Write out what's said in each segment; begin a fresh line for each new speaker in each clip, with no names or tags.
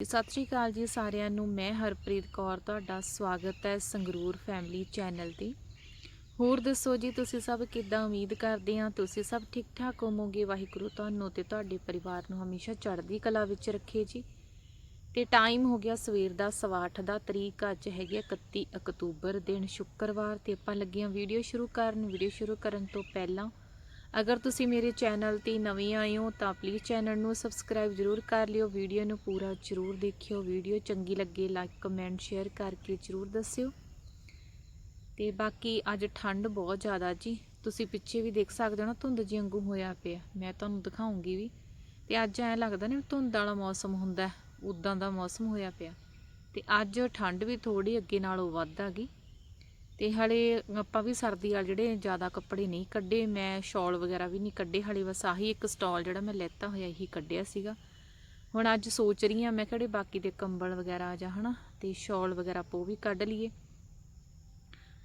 ਸਤਿ ਸ਼੍ਰੀ ਅਕਾਲ ਜੀ ਸਾਰਿਆਂ ਨੂੰ। ਮੈਂ ਹਰਪ੍ਰੀਤ ਕੌਰ, ਤੁਹਾਡਾ ਸਵਾਗਤ ਹੈ ਸੰਗਰੂਰ ਫੈਮਿਲੀ ਚੈਨਲ ਤੇ। ਹੋਰ ਦੱਸੋ ਜੀ, ਤੁਸੀਂ ਸਭ ਕਿੱਦਾਂ ਉਮੀਦ ਕਰਦੇ ਆ ਤੁਸੀਂ ਸਭ ਠੀਕ ਠਾਕ ਹੋਵੋਗੇ? ਵਾਹਿਗੁਰੂ ਤੁਹਾਨੂੰ ਤੇ ਤੁਹਾਡੇ ਪਰਿਵਾਰ ਨੂੰ ਹਮੇਸ਼ਾ ਚੜ੍ਹਦੀ ਕਲਾ ਵਿੱਚ ਰੱਖੇ ਜੀ। ਤੇ ਟਾਈਮ ਹੋ ਗਿਆ ਸਵੇਰ ਦਾ ਸਵਾ ਅੱਠ ਦਾ, ਤਰੀਕ ਅੱਜ ਹੈਗੀ ਆ 31 ਅਕਤੂਬਰ ਦਿਨ ਸ਼ੁੱਕਰਵਾਰ ਤੇ ਆਪਾਂ ਲੱਗੇ ਆ ਵੀਡੀਓ ਸ਼ੁਰੂ ਕਰਨ। ਵੀਡੀਓ ਸ਼ੁਰੂ ਕਰਨ ਤੋਂ ਪਹਿਲਾਂ ਅਗਰ ਤੁਸੀਂ ਮੇਰੇ ਚੈਨਲ ਤੇ ਨਵੇਂ ਆਏ ਹੋ ਤਾਂ ਪਲੀਜ਼ ਚੈਨਲ ਨੂੰ ਸਬਸਕ੍ਰਾਈਬ ਜ਼ਰੂਰ ਕਰ ਲਿਓ ਵੀਡੀਓ ਨੂੰ ਪੂਰਾ ਜ਼ਰੂਰ ਦੇਖਿਓ ਵੀਡੀਓ ਚੰਗੀ ਲੱਗੇ ਲਾਈਕ ਕਮੈਂਟ ਸ਼ੇਅਰ ਕਰਕੇ ਜ਼ਰੂਰ ਦੱਸਿਓ। ਤੇ ਬਾਕੀ ਅੱਜ ਠੰਡ ਬਹੁਤ ਜ਼ਿਆਦਾ ਜੀ। ਤੁਸੀਂ ਪਿੱਛੇ ਵੀ ਦੇਖ ਸਕਦੇ ਹੋ ਨਾ, ਧੁੰਦ ਜਿਹੀ ਵਾਂਗੂ ਹੋਇਆ ਪਿਆ। ਮੈਂ ਤੁਹਾਨੂੰ ਦਿਖਾਉਂਗੀ ਵੀ। ਤੇ ਅੱਜ ਐ ਲੱਗਦਾ ਨਾ ਧੁੰਦ ਵਾਲਾ ਮੌਸਮ ਹੁੰਦਾ ਉਦਾਂ ਦਾ ਮੌਸਮ ਹੋਇਆ ਪਿਆ। ਤੇ ਅੱਜ ਠੰਡ ਵੀ ਥੋੜੀ ਅੱਗੇ ਨਾਲੋਂ ਵੱਧ ਆ ਗਈ। ਤੇ ਹਲੇ ਆਪਾਂ ਵੀ ਸਰਦੀ ਵਾਲੇ ਜਿਹੜੇ ਜ਼ਿਆਦਾ ਕੱਪੜੇ ਨਹੀਂ ਕੱਢੇ, ਮੈਂ ਸ਼ਾਲ ਵਗੈਰਾ ਵੀ ਨਹੀਂ ਕੱਢੇ, ਹਲੇ ਬਸ ਆਹੀ ਇੱਕ ਸਟਾਲ ਜਿਹੜਾ ਮੈਂ ਲੈਤਾ ਹੋਇਆ, ਇਹੀ ਕੱਢਿਆ ਸੀਗਾ। ਹੁਣ ਅੱਜ ਸੋਚ ਰਹੀ ਆ ਮੈਂ ਕਿਹੜੇ ਬਾਕੀ ਦੇ ਕੰਬਲ ਵਗੈਰਾ ਜਾਂ ਜਾ ਹਨਾ ਤੇ ਸ਼ਾਲ ਵਗੈਰਾ ਪੋ ਵੀ ਕੱਢ ਲਈਏ।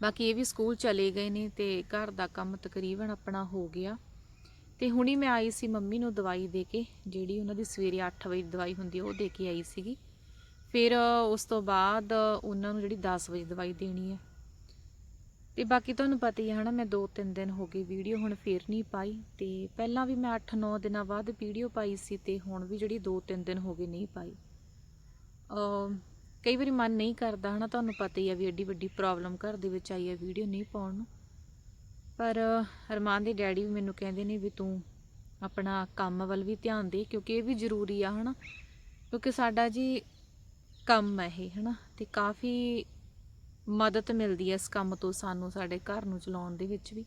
ਬਾਕੀ ਇਹ ਵੀ ਸਕੂਲ ਚਲੇ ਗਏ ਨੇ ਤੇ ਘਰ ਦਾ ਕੰਮ ਤਕਰੀਬਨ ਆਪਣਾ ਹੋ ਗਿਆ। ਤੇ ਹੁਣੀ ਮੈਂ ਆਈ ਸੀ ਮੰਮੀ ਨੂੰ ਦਵਾਈ ਦੇ ਕੇ, ਜਿਹੜੀ ਉਹਨਾਂ ਦੀ ਸਵੇਰੇ 8 ਵਜੇ ਦਵਾਈ ਹੁੰਦੀ ਉਹ ਦੇ ਕੇ ਆਈ ਸੀਗੀ। ਫਿਰ ਉਸ ਤੋਂ ਬਾਅਦ ਉਹਨਾਂ ਨੂੰ ਜਿਹੜੀ 10 ਵਜੇ ਦਵਾਈ ਦੇਣੀ ਹੈ ਤੇ ਬਾਕੀ ਤੁਹਾਨੂੰ ਪਤਾ ਹੀ ਹੈ ਹਨਾ, ਮੈਂ 2-3 ਦਿਨ ਹੋ ਗਏ ਵੀਡੀਓ ਹੁਣ ਫੇਰ ਨਹੀਂ ਪਾਈ ਤੇ ਪਹਿਲਾਂ ਵੀ ਮੈਂ 8-9 ਦਿਨਾਂ ਬਾਅਦ ਵੀਡੀਓ ਪਾਈ ਸੀ ਤੇ ਹੁਣ ਵੀ ਜਿਹੜੀ 2-3 ਦਿਨ ਹੋ ਗਏ ਨਹੀਂ ਪਾਈ। ਅ ਕਈ ਵਾਰੀ ਮਨ ਨਹੀਂ ਕਰਦਾ, ਹਨਾ, ਤੁਹਾਨੂੰ ਪਤਾ ਹੀ ਆ ਵੀ ਐਡੀ ਵੱਡੀ ਪ੍ਰੋਬਲਮ ਘਰ ਦੇ ਵਿੱਚ ਆਈ ਹੈ ਵੀਡੀਓ ਨਹੀਂ ਪਾਉਣ ਨੂੰ। ਪਰ ਅਰਮਾਨ ਦੇ ਡੈਡੀ ਵੀ ਮੈਨੂੰ ਕਹਿੰਦੇ ਨੇ ਵੀ ਤੂੰ ਆਪਣਾ ਕੰਮ ਵੱਲ ਵੀ ਧਿਆਨ ਦੇ ਕਿਉਂਕਿ ਇਹ ਵੀ ਜ਼ਰੂਰੀ ਆ, ਹਨਾ, ਕਿਉਂਕਿ ਸਾਡਾ ਜੀ ਕੰਮ ਹੈ ਇਹ, ਹਨਾ, ਤੇ ਕਾਫੀ ਮਦਦ ਮਿਲਦੀ ਹੈ ਇਸ ਕੰਮ ਤੋਂ ਸਾਨੂੰ ਸਾਡੇ ਘਰ ਨੂੰ ਚਲਾਉਣ ਦੇ ਵਿੱਚ ਵੀ।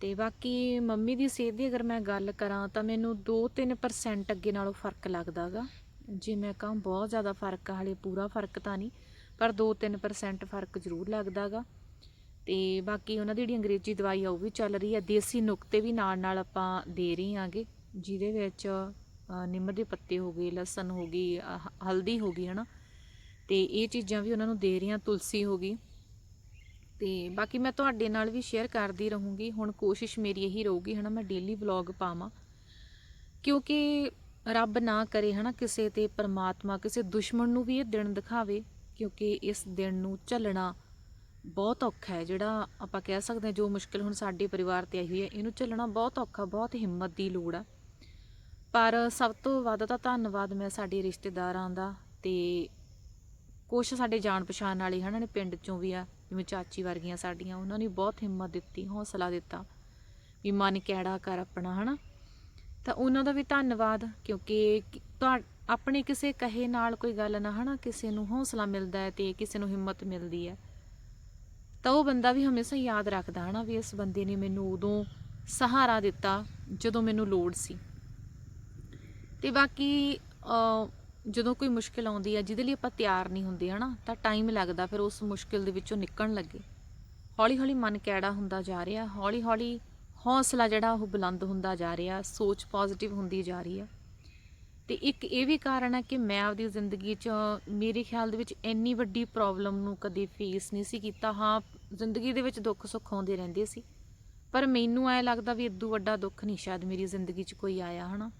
ਤੇ ਬਾਕੀ ਮੰਮੀ ਦੀ ਸਿਹਤ ਦੀ ਅਗਰ ਮੈਂ ਗੱਲ ਕਰਾਂ ਤਾਂ ਮੈਨੂੰ 2-3% ਅੱਗੇ ਨਾਲੋਂ ਫ਼ਰਕ ਲੱਗਦਾਗਾ ਜੇ ਮੈਂ ਕਹਾਂ ਬਹੁਤ ਜ਼ਿਆਦਾ ਫ਼ਰਕ ਆ, ਹਲੇ ਪੂਰਾ ਫ਼ਰਕ ਤਾਂ ਨਹੀਂ, ਪਰ 2-3% ਫ਼ਰਕ ਜ਼ਰੂਰ ਲੱਗਦਾਗਾ ਤੇ ਬਾਕੀ ਉਹਨਾਂ ਦੀ ਜਿਹੜੀ ਅੰਗਰੇਜ਼ੀ ਦਵਾਈ ਆ ਉਹ ਵੀ ਚੱਲ ਰਹੀ ਹੈ ਦੇਸੀ ਨੁਕਤੇ ਵੀ ਨਾਲ ਨਾਲ ਆਪਾਂ ਦੇ ਰਹੇ ਆਂਗੇ, ਜਿਹਦੇ ਵਿੱਚ ਨਿੰਮ ਦੇ ਪੱਤੇ ਹੋ ਗਏ, ਲਸਣ ਹੋ ਗਈ ਹਲਦੀ ਹੋ ਗਈ, ਹਨਾ? ਤੇ ਇਹ ਚੀਜ਼ਾਂ ਵੀ ਉਹਨਾਂ ਨੂੰ ਦੇ ਰਹੀਆਂ, ਤੁਲਸੀ ਹੋ ਗਈ। ਤੇ ਬਾਕੀ ਮੈਂ ਤੁਹਾਡੇ ਨਾਲ ਵੀ ਸ਼ੇਅਰ ਕਰਦੀ ਰਹੂੰਗੀ। ਹੁਣ ਕੋਸ਼ਿਸ਼ ਮੇਰੀ ਇਹੀ ਰਹੂਗੀ, ਹਨਾ, ਮੈਂ ਡੇਲੀ ਵਲੌਗ ਪਾਵਾਂ। ਕਿਉਂਕਿ ਰੱਬ ਨਾ ਕਰੇ, ਹਨਾ, ਕਿਸੇ ਤੇ ਪਰਮਾਤਮਾ, ਕਿਸੇ ਦੁਸ਼ਮਣ ਨੂੰ ਵੀ ਇਹ ਦਿਨ ਦਿਖਾਵੇ, ਕਿਉਂਕਿ ਇਸ ਦਿਨ ਨੂੰ ਝੱਲਣਾ ਬਹੁਤ ਔਖਾ ਹੈ। ਜਿਹੜਾ ਆਪਾਂ ਕਹਿ ਸਕਦੇ ਹਾਂ, ਜੋ ਮੁਸ਼ਕਿਲ ਹੁਣ ਸਾਡੇ ਪਰਿਵਾਰ ਤੇ ਆਈ ਹੋਈ ਹੈ, ਇਹਨੂੰ ਝੱਲਣਾ ਬਹੁਤ ਔਖਾ, ਬਹੁਤ ਹਿੰਮਤ ਦੀ ਲੋੜ ਆ। ਪਰ ਸਭ ਤੋਂ ਵੱਧ ਤਾਂ ਧੰਨਵਾਦ ਮੈਂ ਸਾਡੇ ਰਿਸ਼ਤੇਦਾਰਾਂ ਦਾ ਤੇ ਕੁਛ ਸਾਡੇ ਜਾਣ ਪਛਾਣ ਵਾਲੇ ਹਨਾ, ਨੇ ਪਿੰਡ ਚੋਂ ਵੀ ਆ, ਜਿਵੇਂ ਚਾਚੀ ਵਰਗੀਆਂ ਸਾਡੀਆਂ, ਉਹਨਾਂ ਨੇ ਬਹੁਤ ਹਿੰਮਤ ਦਿੱਤੀ, ਹੌਸਲਾ ਦਿੱਤਾ ਵੀ ਮਨ ਕਿਹੜਾ ਕਰ ਆਪਣਾ, ਹਨਾ? ਤਾਂ ਉਹਨਾਂ ਦਾ ਵੀ ਧੰਨਵਾਦ, ਕਿਉਂਕਿ ਤੁਹਾ, ਆਪਣੇ ਕਿਸੇ ਕਹੇ ਨਾਲ ਕੋਈ ਗੱਲ ਨਾ, ਹਨਾ? ਕਿਸੇ ਨੂੰ ਹੌਸਲਾ ਮਿਲਦਾ ਹੈ ਤੇ ਕਿਸੇ ਨੂੰ ਹਿੰਮਤ ਮਿਲਦੀ ਹੈ। ਤਾਂ ਉਹ ਬੰਦਾ ਵੀ ਹਮੇਸ਼ਾ ਯਾਦ ਰੱਖਦਾ, ਹਨਾ? ਵੀ ਇਸ ਬੰਦੇ ਨੇ ਮੈਨੂੰ ਉਦੋਂ ਸਹਾਰਾ ਦਿੱਤਾ, ਜਦੋਂ ਮੈਨੂੰ ਲੋੜ ਸੀ। ਤੇ ਬਾਕੀ ਜਦੋਂ ਕੋਈ ਮੁਸ਼ਕਿਲ ਆਉਂਦੀ ਹੈ ਜਿਹਦੇ ਲਈ ਆਪਾਂ ਤਿਆਰ ਨਹੀਂ ਹੁੰਦੇ, ਹਨਾ, ਤਾਂ ਟਾਈਮ ਲੱਗਦਾ, ਫਿਰ ਉਸ ਮੁਸ਼ਕਿਲ ਦੇ ਵਿੱਚੋਂ ਨਿਕਲਣ ਲੱਗੇ। ਹੌਲੀ ਹੌਲੀ ਮਨ ਕਿਹੜਾ ਹੁੰਦਾ ਜਾ ਰਿਹਾ ਹੌਲੀ ਹੌਲੀ ਹੌਸਲਾ ਜਿਹੜਾ, ਉਹ ਬੁਲੰਦ ਹੁੰਦਾ ਜਾ ਰਿਹਾ, ਸੋਚ ਪੋਜ਼ਿਟਿਵ ਹੁੰਦੀ ਜਾ ਰਹੀ ਆ। ਤੇ ਇੱਕ ਇਹ ਵੀ ਕਾਰਨ ਹੈ ਕਿ ਮੈਂ ਆਪਦੀ ਜ਼ਿੰਦਗੀ 'ਚ, ਮੇਰੇ ਖਿਆਲ ਦੇ ਵਿੱਚ ਇੰਨੀ ਵੱਡੀ ਪ੍ਰੋਬਲਮ ਨੂੰ ਕਦੇ ਫੇਸ ਨਹੀਂ ਸੀ ਕੀਤਾ। ਹਾਂ, ਜ਼ਿੰਦਗੀ ਦੇ ਵਿੱਚ ਦੁੱਖ ਸੁੱਖ ਆਉਂਦੇ ਰਹਿੰਦੇ ਸੀ, ਪਰ ਮੈਨੂੰ ਐ ਲੱਗਦਾ ਵੀ ਇਦੋਂ ਵੱਡਾ ਦੁੱਖ ਨਹੀਂ ਸ਼ਾਇਦ ਮੇਰੀ ਜ਼ਿੰਦਗੀ 'ਚ ਕੋਈ ਆਇਆ, ਹਨਾ।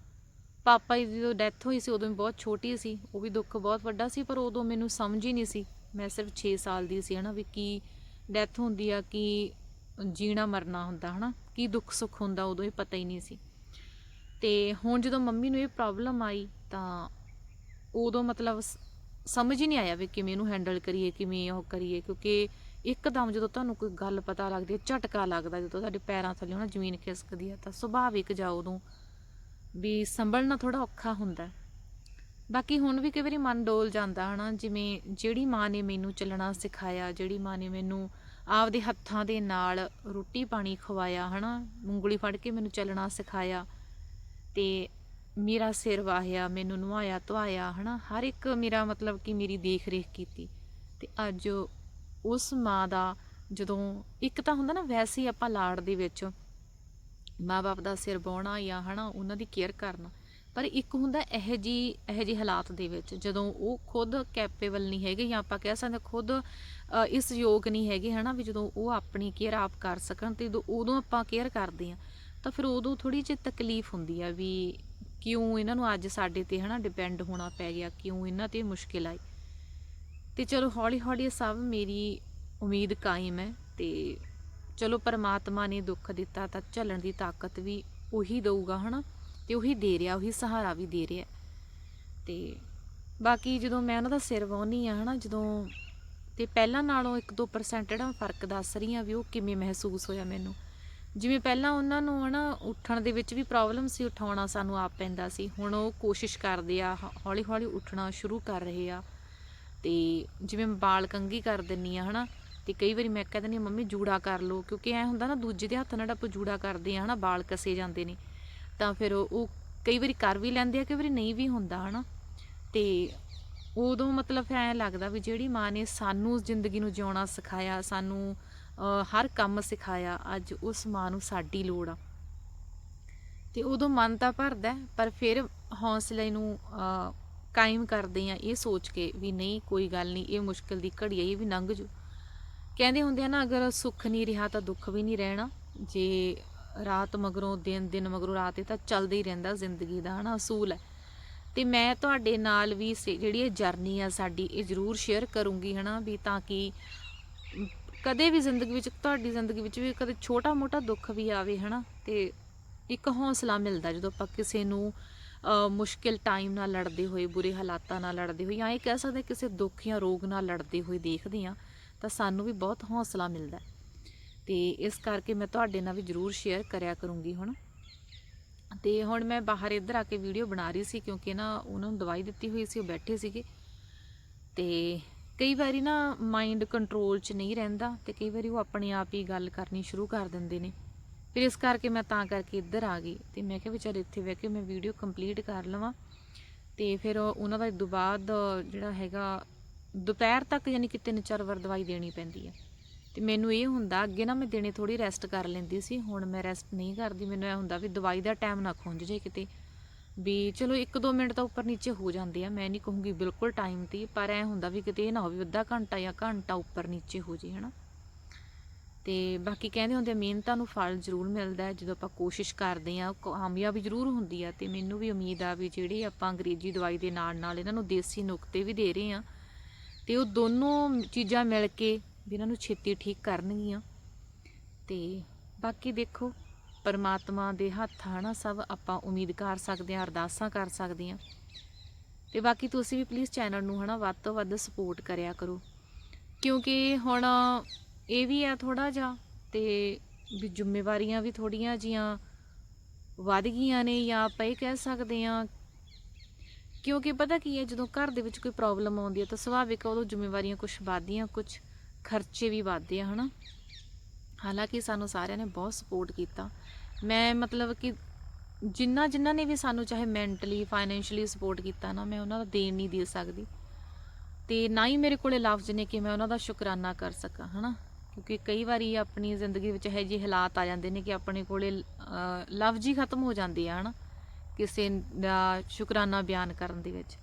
ਪਾਪਾ ਜੀ ਦੀ ਜਦੋਂ ਡੈਥ ਹੋਈ ਸੀ, ਉਦੋਂ ਮੈਂ ਬਹੁਤ ਛੋਟੀ ਸੀ, ਉਹ ਵੀ ਦੁੱਖ ਬਹੁਤ ਵੱਡਾ ਸੀ, ਪਰ ਉਦੋਂ ਮੈਨੂੰ ਸਮਝ ਹੀ ਨਹੀਂ ਸੀ। ਮੈਂ ਸਿਰਫ 6 ਸਾਲ ਦੀ ਸੀ, ਹਨਾ, ਵੀ ਕੀ ਡੈਥ ਹੁੰਦੀ ਆ, ਕੀ ਜੀਣਾ ਮਰਨਾ ਹੁੰਦਾ, ਹਨਾ, ਕੀ ਦੁੱਖ ਸੁੱਖ ਹੁੰਦਾ, ਉਦੋਂ ਇਹ ਪਤਾ ਹੀ ਨਹੀਂ ਸੀ। ਤੇ ਹੁਣ ਜਦੋਂ ਮੰਮੀ ਨੂੰ ਇਹ ਪ੍ਰੋਬਲਮ ਆਈ, ਤਾਂ ਉਦੋਂ ਮਤਲਬ ਸਮਝ ਹੀ ਨਹੀਂ ਆਇਆ ਵੀ ਕਿਵੇਂ ਇਹਨੂੰ ਹੈਂਡਲ ਕਰੀਏ, ਕਿਵੇਂ ਉਹ ਕਰੀਏ, ਕਿਉਂਕਿ ਇੱਕਦਮ ਜਦੋਂ ਤੁਹਾਨੂੰ ਕੋਈ ਗੱਲ ਪਤਾ ਲੱਗਦੀ ਹੈ, ਝਟਕਾ ਲੱਗਦਾ, ਜਦੋਂ ਤੁਹਾਡੇ ਪੈਰਾਂ ਥੱਲੇ ਨਾ ਜ਼ਮੀਨ ਖਿਸਕਦੀ ਹੈ, ਤਾਂ ਸੁਭਾਵਿਕ ਜਾ ਉਦੋਂ ਵੀ ਸੰਭਲਣਾ ਥੋੜਾ ਔਖਾ ਹੁੰਦਾ। ਬਾਕੀ ਹੁਣ ਵੀ ਕਈ ਵਾਰੀ ਮਨ ਡੋਲ ਜਾਂਦਾ, ਹਨਾ, ਜਿਵੇਂ ਜਿਹੜੀ ਮਾਂ ਨੇ ਮੈਨੂੰ ਚੱਲਣਾ ਸਿਖਾਇਆ, ਜਿਹੜੀ ਮਾਂ ਨੇ ਮੈਨੂੰ ਆਪਦੇ ਹੱਥਾਂ ਦੇ ਨਾਲ ਰੋਟੀ ਪਾਣੀ ਖਵਾਇਆ, ਹਨਾ, ਉਂਗਲੀ ਫੜ ਕੇ ਮੈਨੂੰ ਚੱਲਣਾ ਸਿਖਾਇਆ ਤੇ ਮੇਰਾ ਸਿਰ ਵਾਹਿਆ, ਮੈਨੂੰ ਨਵਾਇਆ ਧਵਾਇਆ ਹਨਾ, ਹਰ ਇੱਕ ਮੇਰਾ ਮਤਲਬ ਕਿ ਮੇਰੀ ਦੇਖ ਰੇਖ ਕੀਤੀ। ਤੇ ਅੱਜ ਉਸ ਮਾਂ ਦਾ ਜਦੋਂ ਇੱਕ ਤਾਂ ਹੁੰਦਾ ਨਾ, ਵੈਸੇ ਹੀ ਆਪਾਂ ਲਾੜ ਦੇ ਵਿੱਚ ਮਾਪੇ ਦਾ ਸਿਰ ਬਾਉਣਾ ਜਾਂ ਹਨਾ ਉਹਨਾਂ ਦੀ ਕੇਅਰ ਕਰਨਾ। ਪਰ ਇੱਕ ਹੁੰਦਾ ਇਹ ਜੀ ਇਹ ਜੀ ਹਾਲਾਤ ਦੇ ਵਿੱਚ ਜਦੋਂ ਉਹ ਖੁਦ ਕੈਪੇਬਲ ਨਹੀਂ ਹੈਗੇ ਜਾਂ ਆਪਾਂ ਕਹਿ ਸਕਦੇ ਖੁਦ ਅ, ਇਸ ਯੋਗ ਨਹੀਂ ਹੈਗੇ ਹਨਾ ਵੀ ਜਦੋਂ ਉਹ ਆਪਣੀ ਕੇਅਰ ਆਪ ਕਰ ਸਕਣ ਤੇ ਉਦੋਂ- ਆਪਾਂ ਕੇਅਰ ਕਰਦੇ ਆ ਤਾਂ ਫਿਰ ਉਦੋਂ ਥੋੜੀ ਜਿਹੀ ਤਕਲੀਫ ਹੁੰਦੀ ਆ ਵੀ ਕਿਉਂ ਇਹਨਾਂ ਨੂੰ ਅੱਜ ਸਾਡੇ ਤੇ ਹਨਾ ਡਿਪੈਂਡ ਹੋਣਾ ਪੈ ਗਿਆ ਕਿਉਂ ਇਹਨਾਂ ਤੇ ਮੁਸ਼ਕਿਲ ਆਈ। ਤੇ ਚਲੋ ਹੌਲੀ ਹੌਲੀ ਇਹ ਸਭ ਮੇਰੀ ਉਮੀਦ ਕਾਇਮ ਹੈ ਤੇ ਚਲੋ ਪਰਮਾਤਮਾ ਨੇ ਦੁੱਖ ਦਿੱਤਾ ਤਾਂ ਝੱਲਣ ਦੀ ਤਾਕਤ ਵੀ ਉਹੀ ਦਊਗਾ, ਹਨਾ? ਤੇ ਉਹੀ ਦੇ ਰਿਹਾ, ਉਹੀ ਸਹਾਰਾ ਵੀ ਦੇ ਰਿਹਾ। ਤੇ ਬਾਕੀ ਜਦੋਂ ਮੈਂ ਉਹਨਾਂ ਦਾ ਸਿਰ ਵਾਹੁੰਦੀ ਆ ਹਨਾ, ਜਦੋਂ ਤੇ ਪਹਿਲਾਂ ਨਾਲੋਂ 1-2% ਜਿਹੜਾ ਫ਼ਰਕ ਦੱਸ ਰਹੀ ਆ ਵੀ ਉਹ ਕਿਵੇਂ ਮਹਿਸੂਸ ਹੋਇਆ ਮੈਨੂੰ। ਜਿਵੇਂ ਪਹਿਲਾਂ ਉਹਨਾਂ ਨੂੰ, ਹਨਾ, ਉੱਠਣ ਦੇ ਵਿੱਚ ਵੀ ਪ੍ਰੋਬਲਮ ਸੀ, ਉਠਾਉਣਾ ਸਾਨੂੰ ਆਪ ਪੈਂਦਾ ਸੀ। ਹੁਣ ਉਹ ਕੋਸ਼ਿਸ਼ ਕਰਦੇ ਆ ਹੌਲੀ ਹੌਲੀ ਉੱਠਣਾ ਸ਼ੁਰੂ ਕਰ ਰਹੇ ਆ। ਤੇ ਜਿਵੇਂ ਮੈਂ ਵਾਲ ਕੰਗੀ ਕਰ ਦਿੰਨੀ ਆ ਹਨਾ ਤੇ ਕਈ ਵਾਰੀ ਮੈਂ ਕਹਿ ਦਿੰਦੀ ਹਾਂ, ਮੰਮੀ, ਜੂੜਾ ਕਰ ਲਓ। ਕਿਉਂਕਿ ਐ ਹੁੰਦਾ ਨਾ, ਦੂਜੇ ਦੇ ਹੱਥ ਨਾਲ ਆਪਾਂ ਜੂੜਾ ਕਰਦੇ ਆ ਹਨਾ, ਵਾਲ ਕਸੇ ਜਾਂਦੇ ਨੇ। ਤਾਂ ਫਿਰ ਉਹ ਕਈ ਵਾਰੀ ਕਰ ਵੀ ਲੈਂਦੇ ਆ, ਕਈ ਵਾਰੀ ਨਹੀਂ ਵੀ ਹੁੰਦਾ, ਹਨਾ। ਤੇ ਉਦੋਂ ਮਤਲਬ ਐ ਲੱਗਦਾ ਵੀ ਜਿਹੜੀ ਮਾਂ ਨੇ ਸਾਨੂੰ ਜ਼ਿੰਦਗੀ ਨੂੰ ਜਿਉਣਾ ਸਿਖਾਇਆ, ਸਾਨੂੰ ਹਰ ਕੰਮ ਸਿਖਾਇਆ, ਅੱਜ ਉਸ ਮਾਂ ਨੂੰ ਸਾਡੀ ਲੋੜ ਆ। ਤੇ ਉਦੋਂ ਮਨ ਤਾਂ ਭਰਦਾ ਪਰ ਫਿਰ ਹੌਸਲੇ ਨੂੰ ਕਾਇਮ ਕਰਦੇ ਆ ਇਹ ਸੋਚ ਕੇ ਵੀ ਨਹੀਂ, ਕੋਈ ਗੱਲ ਨਹੀਂ, ਇਹ ਮੁਸ਼ਕਿਲ ਦੀ ਘੜੀ ਹੈ ਇਹ ਵੀ ਲੰਘ ਜੂ। ਕਹਿੰਦੇ ਹੁੰਦੇ ਆ ਨਾ, ਅਗਰ ਸੁੱਖ ਨਹੀਂ ਰਿਹਾ ਤਾਂ ਦੁੱਖ ਵੀ ਨਹੀਂ ਰਹਿਣਾ। ਜੇ ਰਾਤ ਮਗਰੋਂ, ਦਿਨ ਦਿਨ ਮਗਰੋਂ ਰਾਤ ਇਹ ਤਾਂ ਚੱਲਦਾ ਹੀ ਰਹਿੰਦਾ, ਜ਼ਿੰਦਗੀ ਦਾ ਹਨਾ, ਅਸੂਲ ਹੈ। ਤੇ ਮੈਂ ਤੁਹਾਡੇ ਨਾਲ ਵੀ ਸੇ- ਜਿਹੜੀ ਇਹ ਜਰਨੀ ਆ ਸਾਡੀ, ਇਹ ਜ਼ਰੂਰ ਸ਼ੇਅਰ ਕਰੂੰਗੀ ਹਨਾ, ਵੀ ਤਾਂ ਕਿ ਕਦੇ ਵੀ ਜ਼ਿੰਦਗੀ ਵਿੱਚ, ਤੁਹਾਡੀ ਜ਼ਿੰਦਗੀ ਵਿੱਚ ਵੀ ਕਦੇ ਛੋਟਾ ਮੋਟਾ ਦੁੱਖ ਵੀ ਆਵੇ ਹਨਾ, ਤੇ ਇੱਕ ਹੌਸਲਾ ਮਿਲਦਾ ਜਦੋਂ ਆਪਾਂ ਕਿਸੇ ਨੂੰ ਮੁਸ਼ਕਿਲ ਟਾਈਮ ਨਾਲ ਲੜਦੇ ਹੋਏ, ਬੁਰੇ ਹਾਲਾਤਾਂ ਨਾਲ ਲੜਦੇ ਹੋਏ ਜਾਂ ਇਹ ਕਹਿ ਸਕਦੇ ਕਿਸੇ ਦੁੱਖ ਜਾਂ ਰੋਗ ਨਾਲ ਲੜਦੇ ਹੋਏ ਦੇਖਦੇ ਆ ਤਾਂ ਸਾਨੂੰ ਵੀ ਬਹੁਤ ਹੌਸਲਾ ਮਿਲਦਾ ਹੈ। ਤੇ ਇਸ ਕਰਕੇ ਮੈਂ ਤੁਹਾਡੇ ਨਾਲ ਵੀ ਜ਼ਰੂਰ ਸ਼ੇਅਰ ਕਰਿਆ ਕਰੂੰਗੀ ਹੁਣ। ਤੇ ਹੁਣ ਮੈਂ ਬਾਹਰ ਇੱਧਰ ਆ ਕੇ ਵੀਡੀਓ ਬਣਾ ਰਹੀ ਸੀ ਕਿਉਂਕਿ ਨਾ ਉਹਨਾਂ ਨੂੰ ਦਵਾਈ ਦਿੱਤੀ ਹੋਈ ਸੀ, ਉਹ ਬੈਠੇ ਸੀਗੇ। ਤੇ ਕਈ ਵਾਰੀ ਨਾ ਮਾਈਂਡ ਕੰਟਰੋਲ 'ਚ ਨਹੀਂ ਰਹਿੰਦਾ ਤੇ ਕਈ ਵਾਰੀ ਉਹ ਆਪਣੇ ਆਪ ਹੀ ਗੱਲ ਕਰਨੀ ਸ਼ੁਰੂ ਕਰ ਦਿੰਦੇ ਨੇ। ਫਿਰ ਇਸ ਕਰਕੇ ਮੈਂ ਤਾਂ ਕਰਕੇ ਇੱਧਰ ਆ ਗਈ ਤੇ ਮੈਂ ਕਿਹਾ ਵੀ ਚੱਲ ਇੱਥੇ ਬਹਿ ਕੇ ਮੈਂ ਵੀਡੀਓ ਕੰਪਲੀਟ ਕਰ ਲਵਾਂ। ਤੇ ਫਿਰ ਉਹਨਾਂ ਦਾ ਇਦੋਂ ਬਾਅਦ ਜਿਹੜਾ ਹੈਗਾ ਦੁਪਹਿਰ ਤੱਕ ਯਾਨੀ ਕਿ ਤਿੰਨ ਚਾਰ ਵਾਰ ਦਵਾਈ ਦੇਣੀ ਪੈਂਦੀ ਹੈ। ਤੇ ਮੈਨੂੰ ਇਹ ਹੁੰਦਾ, ਅੱਗੇ ਨਾ ਮੈਂ ਦਿਨੇ ਥੋੜੀ ਰੈਸਟ ਕਰ ਲੈਂਦੀ ਸੀ, ਹੁਣ ਮੈਂ ਰੈਸਟ ਨਹੀਂ ਕਰਦੀ। ਮੈਨੂੰ ਇਹ ਹੁੰਦਾ ਵੀ ਦਵਾਈ ਦਾ ਟਾਈਮ ਨਾ ਖੁੰਝ ਜੇ ਕਿਤੇ। ਵੀ ਚਲੋ 1-2 ਮਿੰਟ ਤਾਂ ਉੱਪਰ ਨੀਚੇ ਹੋ ਜਾਂਦੇ ਆ, ਮੈਂ ਨਹੀਂ ਕਹੂੰਗੀ ਬਿਲਕੁਲ ਟਾਈਮ ਤੇ, ਪਰ ਐ ਹੁੰਦਾ ਵੀ ਕਿਤੇ ਇਹ ਨਾ ਹੋਵੇ ਅੱਧਾ ਘੰਟਾ ਜਾਂ ਘੰਟਾ ਉੱਪਰ ਨੀਚੇ ਹੋ ਜੇ ਹਨਾ। ਤੇ ਬਾਕੀ ਕਹਿੰਦੇ ਹੁੰਦੇ ਆ, ਮਿਹਨਤਾਂ ਨੂੰ ਫਲ ਜ਼ਰੂਰ ਮਿਲਦਾ ਹੈ। ਜਦੋਂ ਆਪਾਂ ਕੋਸ਼ਿਸ਼ ਕਰਦੇ ਆ ਕਾਮਯਾਬੀ ਜ਼ਰੂਰ ਹੁੰਦੀ ਆ ਤੇ ਮੈਨੂੰ ਵੀ ਉਮੀਦ ਆ ਵੀ ਜਿਹੜੀ ਆਪਾਂ ਅੰਗਰੇਜ਼ੀ ਦਵਾਈ ਦੇ ਨਾਲ ਨਾਲ ਇਹਨਾਂ ਨੂੰ ਦੇਸੀ ਨੁਕਤੇ ਵੀ ਦੇ ਰਹੇ ਆ ਤੇ ਉਹ ਦੋਨੋਂ ਚੀਜ਼ਾਂ ਮਿਲ ਕੇ ਵੀ ਇਹਨਾਂ ਨੂੰ ਛੇਤੀ ਠੀਕ ਕਰਨਗੀਆਂ। ਤੇ ਬਾਕੀ ਦੇਖੋ, ਪਰਮਾਤਮਾ ਦੇ ਹੱਥ ਆ ਨਾ ਸਭ ਆਪਾਂ ਉਮੀਦ ਕਰ ਸਕਦੇ ਆ ਅਰਦਾਸਾਂ ਕਰ ਸਕਦੇ ਆ ਤੇ ਬਾਕੀ ਤੁਸੀਂ ਵੀ ਪਲੀਜ਼ ਚੈਨਲ ਨੂੰ ਹਨਾ, ਵੱਧ ਤੋਂ ਵੱਧ ਸਪੋਰਟ ਕਰਿਆ ਕਰੋ। ਕਿਉਂਕਿ ਹੁਣ ਇਹ ਵੀ ਆ ਥੋੜਾ ਜਿਹਾ ਤੇ ਵੀ ਜ਼ਿੰਮੇਵਾਰੀਆਂ ਵੀ ਥੋੜੀਆਂ ਜੀਆਂ ਵੱਧ ਗਈਆਂ ਨੇ ਜਾਂ ਆਪਾਂ ਇਹ ਕਹਿ ਸਕਦੇ ਆ ਕਿਉਂਕਿ ਪਤਾ ਕੀ ਹੈ, ਜਦੋਂ ਘਰ ਦੇ ਵਿੱਚ ਕੋਈ ਪ੍ਰੋਬਲਮ ਆਉਂਦੀ ਹੈ ਤਾਂ ਸੁਭਾਵਿਕ ਉਦੋਂ ਜ਼ਿੰਮੇਵਾਰੀਆਂ ਕੁਝ ਵੱਧਦੀਆਂ ਕੁਝ ਖਰਚੇ ਵੀ ਵੱਧਦੇ ਆ, ਹਨਾ? ਹਾਲਾਂਕਿ ਸਾਨੂੰ ਸਾਰਿਆਂ ਨੇ ਬਹੁਤ ਸਪੋਰਟ ਕੀਤਾ। ਮੈਂ ਮਤਲਬ ਕਿ ਜਿੰਨਾ ਜਿੰਨਾ ਨੇ ਵੀ ਸਾਨੂੰ ਚਾਹੇ ਮੈਂਟਲੀ ਫਾਈਨੈਂਸ਼ੀਅਲੀ ਸਪੋਰਟ ਕੀਤਾ ਨਾ, ਮੈਂ ਉਹਨਾਂ ਦਾ ਦੇਣ ਨਹੀਂ ਦੇ ਸਕਦੀ। ਤੇ ਨਾ ਹੀ ਮੇਰੇ ਕੋਲੇ ਲਫ਼ਜ਼ ਨੇ ਕਿ ਮੈਂ ਉਹਨਾਂ ਦਾ ਸ਼ੁਕਰਾਨਾ ਕਰ ਸਕਾਂ, ਹਨਾ? ਕਿਉਂਕਿ ਕਈ ਵਾਰੀ ਆਪਣੀ ਜ਼ਿੰਦਗੀ ਵਿੱਚ ਇਹੋ ਜਿਹੇ ਹਾਲਾਤ ਆ ਜਾਂਦੇ ਨੇ ਕਿ ਆਪਣੇ ਕੋਲੇ ਲਫ਼ਜ਼ ਹੀ ਖਤਮ ਹੋ ਜਾਂਦੇ ਆ, ਹਨਾ? ਕਿਸੇ ਦਾ ਸ਼ੁਕਰਾਨਾ ਬਿਆਨ ਕਰਨ ਦੇ ਵਿੱਚ।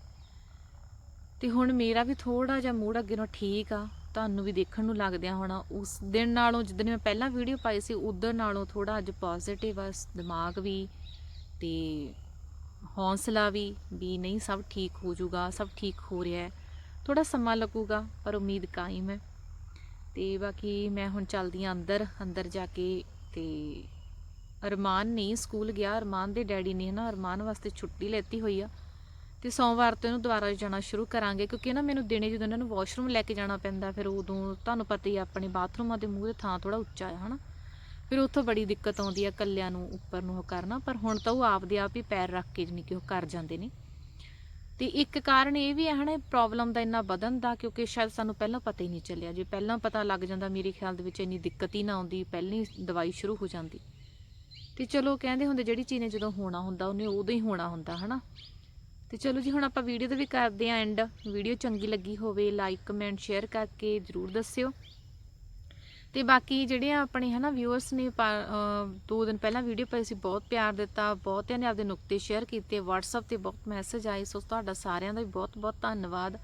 ਤੇ ਹੁਣ ਮੇਰਾ ਵੀ ਥੋੜਾ ਜਿਹਾ ਮੂਡ ਅੱਗੇ ਨਾਲੋਂ ਠੀਕ ਆ। ਤੁਹਾਨੂੰ ਵੀ ਦੇਖਣ ਨੂੰ ਲੱਗਦਿਆ ਹੋਣਾ। ਉਸ ਦਿਨ ਨਾਲੋਂ ਜਿੱਦਣ ਮੈਂ ਪਹਿਲਾਂ ਵੀਡੀਓ ਪਾਈ ਸੀ, ਉਦੋਂ ਨਾਲੋਂ ਥੋੜਾ ਅੱਜ ਪੋਜ਼ਿਟਿਵ ਆ। ਦਿਮਾਗ ਵੀ ਤੇ ਹੌਸਲਾ ਵੀ ਵੀ ਨਹੀਂ, ਸਭ ਠੀਕ ਹੋ ਜਾਊਗਾ, ਸਭ ਠੀਕ ਹੋ ਰਿਹਾ ਹੈ। ਥੋੜਾ ਸਮਾਂ ਲੱਗੂਗਾ, ਪਰ ਉਮੀਦ ਕਾਇਮ ਹੈ। ਤੇ ਬਾਕੀ ਮੈਂ ਹੁਣ ਚੱਲਦੀ ਆਂ ਅੰਦਰ ਅੰਦਰ ਜਾ ਕੇ ਤੇ ਅਰਮਾਨ ਨਹੀਂ ਸਕੂਲ ਗਿਆ, ਅਰਮਾਨ ਦੇ ਡੈਡੀ ਨੇ ਨਾ ਅਰਮਾਨ ਵਾਸਤੇ ਛੁੱਟੀ ਲੈਤੀ ਹੋਈ ਆ। ਤੇ ਸੋਮਵਾਰ ਤੋਂ ਇਹਨੂੰ ਦੁਬਾਰਾ ਜਾਣਾ ਸ਼ੁਰੂ ਕਰਾਂਗੇ, ਕਿਉਂਕਿ ਨਾ ਮੈਨੂੰ ਦਿਨੇ ਜਦੋਂ ਇਹਨਾਂ ਨੂੰ ਵਾਸ਼ਰੂਮ ਲੈ ਕੇ ਜਾਣਾ ਪੈਂਦਾ, ਫਿਰ ਉਦੋਂ ਤੁਹਾਨੂੰ ਪਤਾ ਹੀ ਆ, ਆਪਣੇ ਬਾਥਰੂਮਾਂ ਦੇ ਮੂਹਰੇ ਥਾਂ ਥੋੜਾ ਉੱਚਾ ਹੈ ਹਨਾ। ਫਿਰ ਉੱਥੋਂ ਬੜੀ ਦਿੱਕਤ ਆਉਂਦੀ ਆ ਕੱਲਿਆਂ ਨੂੰ, ਉੱਪਰ ਨੂੰ ਉਹ ਕਰਨਾ, ਪਰ ਹੁਣ ਤਾਂ ਉਹ ਆਪਦੇ ਆਪ ਹੀ ਪੈਰ ਰੱਖ ਕੇ ਜਾਣੀ ਕਿ ਉਹ ਕਰ ਜਾਂਦੇ ਨੇ। ਤੇ ਇੱਕ ਕਾਰਨ ਇਹ ਵੀ ਹੈ ਹਨਾ ਪ੍ਰੋਬਲਮ ਦਾ ਇੰਨਾ ਵਧਣ ਦਾ, ਕਿਉਂਕਿ ਸ਼ਾਇਦ ਸਾਨੂੰ ਪਹਿਲਾਂ ਪਤਾ ਹੀ ਨਹੀਂ ਚੱਲਿਆ। ਜੇ ਪਹਿਲਾਂ ਪਤਾ ਲੱਗ ਜਾਂਦਾ, ਮੇਰੇ ਖਿਆਲ ਦੇ ਵਿੱਚ ਇੰਨੀ ਦਿੱਕਤ ਹੀ ਨਾ ਆਉਂਦੀ, ਪਹਿਲਾਂ ਹੀ ਦਵਾਈ ਸ਼ੁਰੂ ਹੋ ਜਾਂਦੀ। ਤੇ ਚਲੋ ਕਹਿੰਦੇ ਹੁੰਦੇ ਜਿਹੜੀ ਚੀਜ਼ ਨੇ ਜਦੋਂ ਹੋਣਾ ਹੁੰਦਾ, ਉਹਨੇ ਉਦੋਂ ਹੀ ਹੋਣਾ ਹੁੰਦਾ, ਹਨਾ? ਤੇ ਚਲੋ ਜੀ, ਹੁਣ ਆਪਾਂ ਵੀਡੀਓ ਦਾ ਵੀ ਕਰਦੇ ਆਂ ਐਂਡ ਵੀਡੀਓ ਚੰਗੀ ਲੱਗੀ ਹੋਵੇ ਲਾਈਕ ਕਮੈਂਟ ਸ਼ੇਅਰ ਕਰਕੇ ਜਰੂਰ ਦੱਸਿਓ। ਤੇ ਬਾਕੀ ਜਿਹੜੇ ਆ ਆਪਣੇ, ਹਨਾ ਵਿਊਅਰਸ ਨੇ ਪਾ- ਦੋ ਦਿਨ ਪਹਿਲਾਂ ਵੀਡੀਓ ਪਾਈ ਅਸੀਂ ਬਹੁਤ ਪਿਆਰ ਦਿੱਤਾ, ਬਹੁਤਿਆਂ ਨੇ ਆਪਦੇ ਨੁਕਤੇ ਸ਼ੇਅਰ ਕੀਤੇ, WhatsApp ਤੇ ਬਹੁਤ ਮੈਸੇਜ ਆਏ, ਸੋ ਤੁਹਾਡਾ ਸਾਰਿਆਂ ਦਾ ਵੀ ਬਹੁਤ ਬਹੁਤ ਧੰਨਵਾਦ।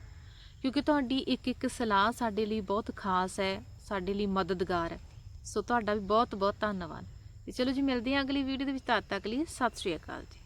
ਕਿਉਂਕਿ ਤੁਹਾਡੀ ਇੱਕ ਇੱਕ ਸਲਾਹ ਸਾਡੇ ਲਈ ਬਹੁਤ ਖਾਸ ਹੈ, ਸਾਡੇ ਲਈ ਮਦਦਗਾਰ ਹੈ। ਸੋ ਤੁਹਾਡਾ ਵੀ ਬਹੁਤ ਬਹੁਤ ਧੰਨਵਾਦ। ਤੇ ਚਲੋ ਜੀ ਮਿਲਦੇ ਹਾਂ ਅਗਲੀ ਵੀਡੀਓ ਦੇ ਵਿੱਚ। ਤਦ ਤੱਕ ਲਈ ਸਤਿ ਸ਼੍ਰੀ ਅਕਾਲ ਜੀ।